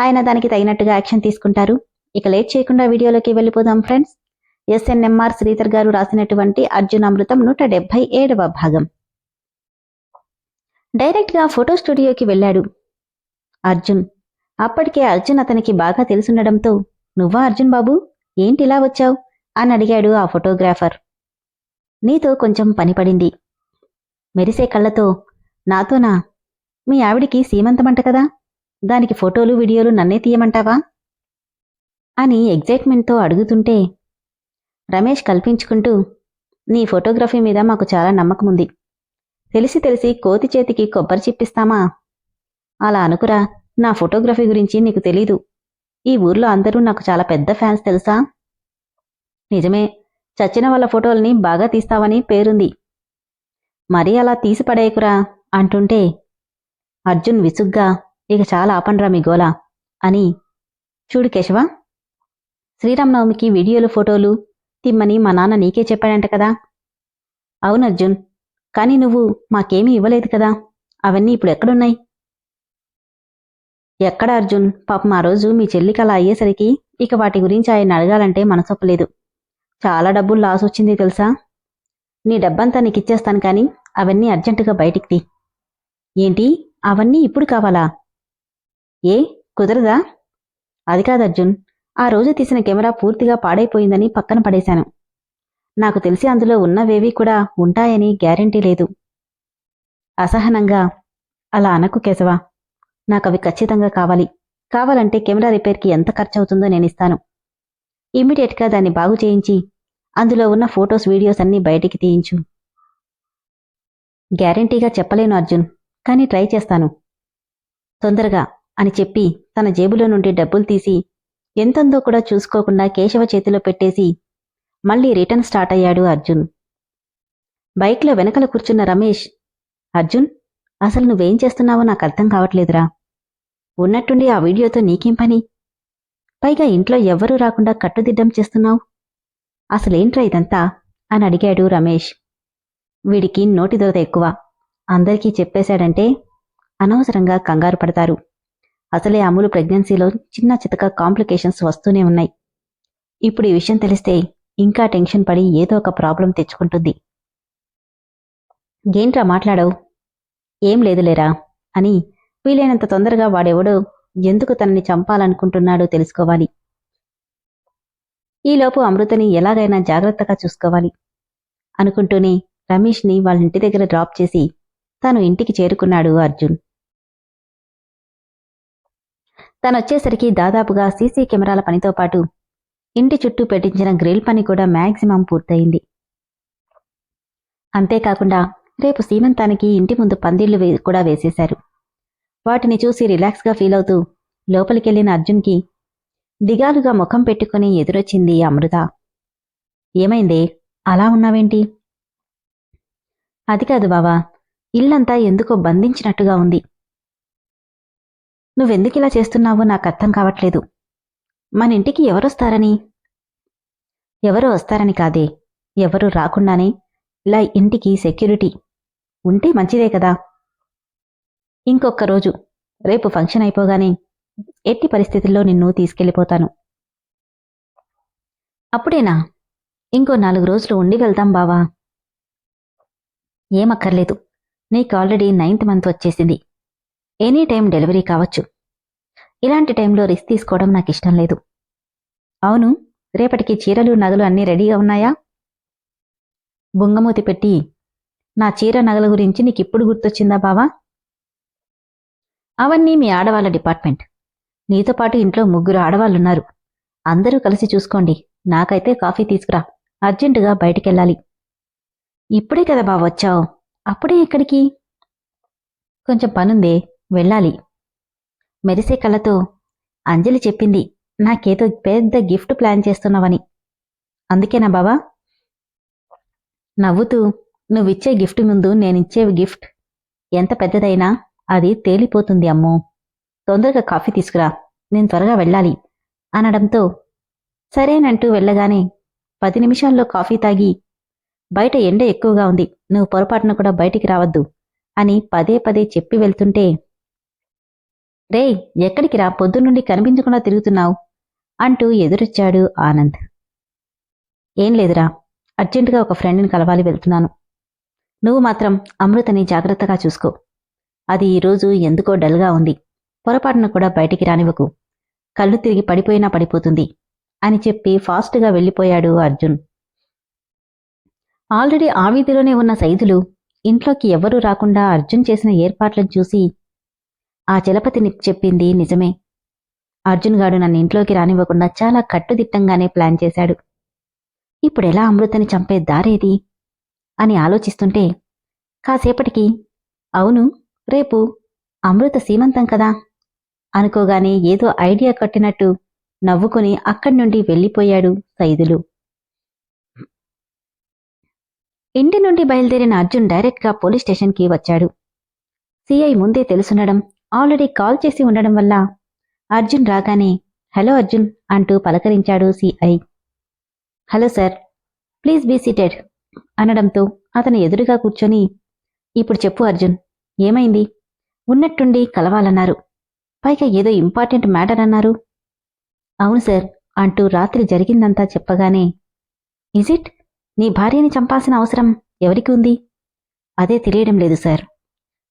ఆయన దానికి తగినట్టుగా యాక్షన్ తీసుకుంటారు. ఇక లేట్ చేయకుండా వీడియోలోకి వెళ్ళిపోదాం ఫ్రెండ్స్. ఎస్ఎన్ఎంఆర్ శ్రీధర్ గారు రాసినటువంటి అర్జున్ అమృతం నూట డెబ్బై ఏడవ భాగం. డైరెక్ట్గా ఫోటో స్టూడియోకి వెళ్ళాడు. అర్జున్. అప్పటికే అర్జున్ అతనికి బాగా తెలుసుండడంతో నువ్వా అర్జున్ బాబు? ఏంటిలా వచ్చావు? అని అడిగాడు ఆ ఫోటోగ్రాఫర్. నీతో కొంచెం పనిపడింది మెరిసే కళ్ళతో నాతోనా? మీ ఆవిడికి సీమంతమంట కదా? దానికి ఫోటోలు వీడియోలు నన్నే తీయమంటావా? అని ఎగ్జైట్మెంట్తో అడుగుతుంటే రమేష్ కల్పించుకుంటూ నీ ఫోటోగ్రఫీ మీద మాకు చాలా నమ్మకం ఉంది తెలిసి తెలిసి కోతి చేతికి కొబ్బరి చిప్పిస్తామా? అలా అనుకురా నా ఫోటోగ్రఫీ గురించి నీకు తెలీదు. ఈ ఊర్లో అందరూ నాకు చాలా పెద్ద ఫ్యాన్స్ తెలుసా? నిజమే చచ్చిన వాళ్ళ ఫోటోల్ని బాగా తీస్తావని పేరుంది. మరీ అలా తీసి పడేయకురా అంటుంటే అర్జున్ విసుగ్గా ఇక చాలా ఆపండ్రా మీ గోలా అని చూడు కేశవ. శ్రీరామనవమికి వీడియోలు ఫోటోలు తిమ్మని మా నాన్న నీకే చెప్పాడంట కదా. అవును అర్జున్ కానీ నువ్వు మాకేమీ ఇవ్వలేదు కదా. అవన్నీ ఇప్పుడు ఎక్కడున్నాయి? ఎక్కడ అర్జున్? పాపం ఆ రోజు మీ చెల్లికి అలా అయ్యేసరికి ఇక వాటి గురించి ఆయన అడగాలంటే మనసొప్పలేదు చాలా డబ్బులు లాస్ వచ్చింది తెలుసా? నీ డబ్బంతా నీకు ఇచ్చేస్తాను కానీ అవన్నీ అర్జెంటుగా బయటికి తీ. ఏంటి? అవన్నీ ఇప్పుడు కావాలా? ఏ? కుదరదా? అది కాదు అర్జున్ ఆ రోజు తీసిన కెమెరా పూర్తిగా పాడైపోయిందని పక్కన పడేశాను. నాకు తెలిసి అందులో ఉన్నవేవి కూడా ఉంటాయని గ్యారంటీ లేదు. అసహనంగా అలా అనకు కేశవ నాకవి ఖచ్చితంగా కావాలి. కావాలంటే కెమెరా రిపేర్కి ఎంత ఖర్చవుతుందో నేనిస్తాను నేను ఇస్తాను. ఇమ్మీడియట్గా దాన్ని బాగు చేయించి అందులో ఉన్న ఫొటోస్ వీడియోస్ అన్నీ బయటికి తీయించు. గ్యారెంటీగా చెప్పలేను అర్జున్ కానీ ట్రై చేస్తాను. తొందరగా అని చెప్పి తన జేబులో నుండి డబ్బులు తీసి ఎంతందో కూడా చూసుకోకుండా కేశవ చేతిలో పెట్టేసి మళ్ళీ రిటర్న్ స్టార్ట్ అయ్యాడు అర్జున్. బైక్లో వెనకల కూర్చున్న రమేష్ అర్జున్ అసలు నువ్వేం చేస్తున్నావో నాకు అర్థం కావట్లేదురా. ఉన్నట్టుండి ఆ వీడియోతో నీకేం పని? పైగా ఇంట్లో ఎవ్వరూ రాకుండా కట్టుదిడ్డం చేస్తున్నావు. అసలేంట్రా ఇదంతా? అని అడిగాడు రమేష్. వీడికి నోటి దొరద ఎక్కువ. అందరికీ చెప్పేశాడంటే అనవసరంగా కంగారు పడతారు. అసలే అమలు ప్రెగ్నెన్సీలో చిన్న చితక కాంప్లికేషన్స్ వస్తూనే ఉన్నాయి. ఇప్పుడు ఈ విషయం తెలిస్తే ఇంకా టెన్షన్ పడి ఏదో ఒక ప్రాబ్లం తెచ్చుకుంటుంది. ఏంట్రా మాట్లాడవు? ఏం లేదులేరా? అని వీలైనంత తొందరగా వాడెవడో ఎందుకు తనని చంపాలనుకుంటున్నాడో తెలుసుకోవాలి. ఈలోపు అమృతని ఎలాగైనా జాగ్రత్తగా చూసుకోవాలి అనుకుంటూనే రమేష్ని వాళ్ళ ఇంటి దగ్గర డ్రాప్ చేసి తాను ఇంటికి చేరుకున్నాడు అర్జున్. తనొచ్చేసరికి దాదాపుగా సీసీ కెమెరాల పనితో పాటు ఇంటి చుట్టూ పెట్టించిన గ్రిల్ పని కూడా మ్యాక్సిమం పూర్తయింది. అంతేకాకుండా రేపు సీమంతానికి ఇంటి ముందు పందిళ్ళు కూడా వేసేశారు. వాటిని చూసి రిలాక్స్గా ఫీల్ అవుతూ లోపలికెళ్ళిన అర్జున్కి దిగాలుగా ముఖం పెట్టుకుని ఎదురొచ్చింది అమృత. ఏమైందే? అలా ఉన్నావేంటి? అది కాదు బావా ఇల్లంతా ఎందుకో బంధించినట్టుగా ఉంది. నువ్వెందుకిలా చేస్తున్నావో నాకు అర్థం కావట్లేదు. మన ఇంటికి ఎవరొస్తారని? ఎవరు వస్తారని కాదే. ఎవరు రాకుండానే ఇలా ఇంటికి సెక్యూరిటీ ఉంటే మంచిదే కదా. ఇంకొక్క రోజు రేపు ఫంక్షన్ అయిపోగానే ఎట్టి పరిస్థితుల్లో నిన్ను తీసుకెళ్ళిపోతాను. అప్పుడేనా? ఇంకో నాలుగు రోజులు ఉండి వెళ్దాం బావా. ఏమక్కర్లేదు. నీకు ఆల్రెడీ నైన్త్ మంత్ వచ్చేసింది. ఎనీ టైం డెలివరీ కావచ్చు. ఇలాంటి టైంలో రిస్క్ తీసుకోవడం నాకు ఇష్టం లేదు. అవును రేపటికి చీరలు నగలు అన్నీ రెడీగా ఉన్నాయా? బుంగమూతి పెట్టి నా చీర నగల గురించి నీకిప్పుడు గుర్తొచ్చిందా బావా? అవన్నీ మీ ఆడవాళ్ళ డిపార్ట్మెంట్. నీతో పాటు ఇంట్లో ముగ్గురు ఆడవాళ్ళున్నారు. అందరూ కలిసి చూసుకోండి. నాకైతే కాఫీ తీసుకురా. అర్జెంటుగా బయటికెళ్ళాలి. ఇప్పుడే కదా బావ వచ్చావు. అప్పుడే ఎక్కడికి? కొంచెం పనుందే. వెళ్ళాలి. మెరిసే కళ్ళతో అంజలి చెప్పింది నాకేదో పెద్ద గిఫ్ట్ ప్లాన్ చేస్తున్నావని. అందుకేనా బావా? నవ్వుతూ నువ్విచ్చే గిఫ్ట్ ముందు నేనిచ్చే గిఫ్ట్ ఎంత పెద్దదైనా అది తేలిపోతుంది అమ్మో. తొందరగా కాఫీ తీసుకురా నేను త్వరగా వెళ్ళాలి అనడంతో సరేనంటూ వెళ్ళగానే పది నిమిషాల్లో కాఫీ తాగి బయట ఎండ ఎక్కువగా ఉంది నువ్వు పొరపాటున కూడా బయటికి రావద్దు అని పదే పదే చెప్పి వెళ్తుంటే రేయ్ ఎక్కడికి రా? పొద్దునుండి కనిపించకుండా తిరుగుతున్నావు అంటూ ఎదురొచ్చాడు ఆనంద్. ఏం లేదురా అర్జెంటుగా ఒక ఫ్రెండ్ని కలవాలి వెళ్తున్నాను. నువ్వు మాత్రం అమృతని జాగ్రత్తగా చూసుకో. అది ఈరోజు ఎందుకో డల్గా ఉంది. పొరపాటున కూడా బయటికి రానివ్వకు. కళ్ళు తిరిగి పడిపోయినా పడిపోతుంది అని చెప్పి ఫాస్ట్గా వెళ్ళిపోయాడు అర్జున్. ఆల్రెడీ ఆ వీధిలోనే ఉన్న సైదులు ఇంట్లోకి ఎవరూ రాకుండా అర్జున్ చేసిన ఏర్పాట్లను చూసి ఆ చలపతిని చెప్పింది నిజమే. అర్జున్ గాడు నన్ను ఇంట్లోకి రానివ్వకుండా చాలా కట్టుదిట్టంగానే ప్లాన్ చేశాడు. ఇప్పుడెలా అమృతని చంపే దారేది? అని ఆలోచిస్తుంటే కాసేపటికి అవును రేపు అమృత సీమంతం కదా? అనుకోగానే ఏదో ఐడియా కట్టినట్టు నవ్వుకుని అక్కడి నుండి వెళ్ళిపోయాడు సైదులు. ఇంటి నుండి బయలుదేరిన అర్జున్ డైరెక్ట్గా పోలీస్ స్టేషన్కి వచ్చాడు. సిఐ ముందే తెలుసుండడం ఆల్రెడీ కాల్ చేసి ఉండడం వల్ల అర్జున్ రాగానే హలో అర్జున్ అంటూ పలకరించాడు CI hello sir please be seated అనడంతో అతను ఎదురుగా కూర్చొని ఇప్పుడు చెప్పు అర్జున్ ఏమైంది? ఉన్నట్టుండి కలవాలన్నారు. పైగా ఏదో ఇంపార్టెంట్ మ్యాటర్ అన్నారు. అవును సార్ అంటూ రాత్రి జరిగిందంతా చెప్పగానే ఇజ్ ఇట్? నీ భార్యని చంపాల్సిన అవసరం ఎవరికి ఉంది? అదే తెలియడం లేదు సార్.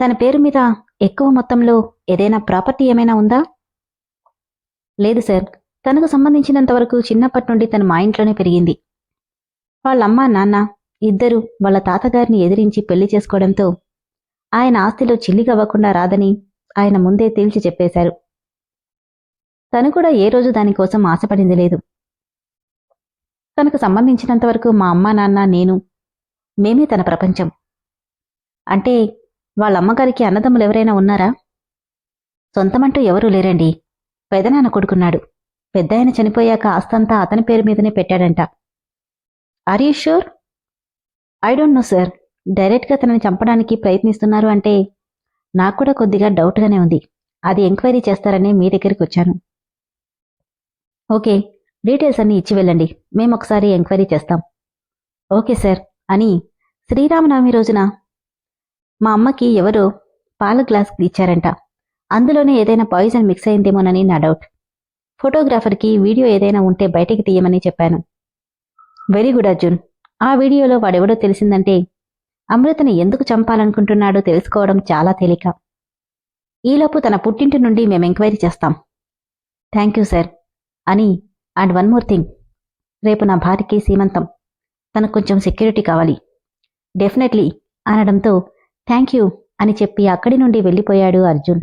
తన పేరు మీద ఎక్కువ మొత్తంలో ఏదైనా ప్రాపర్టీ ఏమైనా ఉందా? లేదు సార్. తనకు సంబంధించినంతవరకు చిన్నప్పటి నుండి తను మా ఇంట్లోనే పెరిగింది. వాళ్ళమ్మ నాన్న ఇద్దరు వాళ్ళ తాతగారిని ఎదిరించి పెళ్ళి చేసుకోవడంతో ఆయన ఆస్తిలో చిల్లిగవ్వకుండా రాదని ఆయన ముందే తేల్చి చెప్పేశారు. తను కూడా ఏ రోజు దానికోసం ఆశపడింది లేదు. తనకు సంబంధించినంతవరకు మా అమ్మ నాన్న నేను మేమే తన ప్రపంచం. అంటే వాళ్ళ అమ్మగారికి అన్నదమ్ములు ఎవరైనా ఉన్నారా? సొంతమంటూ ఎవరూ లేరండి. పెదనాన్న కొడుకున్నాడు. పెద్దాయన చనిపోయాక ఆస్తంతా అతని పేరు మీదనే పెట్టాడంట. Are you sure I don't know sir డైరెక్ట్గా తనని చంపడానికి ప్రయత్నిస్తున్నారు అంటే నాకు కూడా కొద్దిగా డౌట్గానే ఉంది. అది ఎంక్వైరీ చేస్తారని మీ దగ్గరికి వచ్చాను. ఓకే డీటెయిల్స్ అన్నీ ఇచ్చి వెళ్ళండి. మేము ఒకసారి ఎంక్వైరీ చేస్తాం. ఓకే సార్ అని శ్రీరామనవమి రోజున మా అమ్మకి ఎవరో పాల గ్లాస్ ఇచ్చారంట. అందులోనే ఏదైనా పాయిజన్ మిక్స్ అయిందేమోనని నా డౌట్. ఫోటోగ్రాఫర్కి వీడియో ఏదైనా ఉంటే బయటికి తీయమని చెప్పాను. Very good Arjun. ఆ వీడియోలో వాడెవడో తెలిసిందంటే అమృతని ఎందుకు చంపాలనుకుంటున్నాడో తెలుసుకోవడం చాలా తేలిక. ఈలోపు తన పుట్టింటి నుండి మేము ఎంక్వైరీ చేస్తాం. Thank you sir. అని అండ్ వన్ మోర్ థింగ్. రేపు నా భార్యకి సీమంతం. తనకు కొంచెం సెక్యూరిటీ కావాలి. డెఫినెట్లీ అనడంతో థ్యాంక్ యూ అని చెప్పి అక్కడి నుండి వెళ్ళిపోయాడు అర్జున్.